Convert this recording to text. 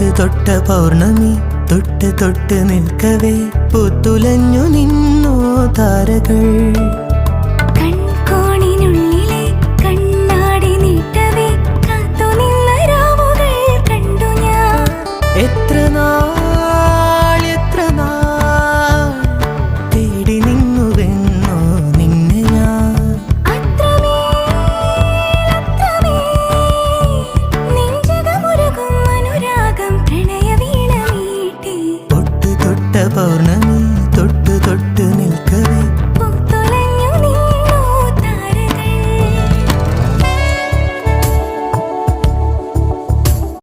തൊട്ട് തൊട്ട പൗർണമി തൊട്ട് തൊട്ട് നിൽക്കവേ. പുത്തുലഞ്ഞു നിന്നോ താരകൾ. పౌర్ణమి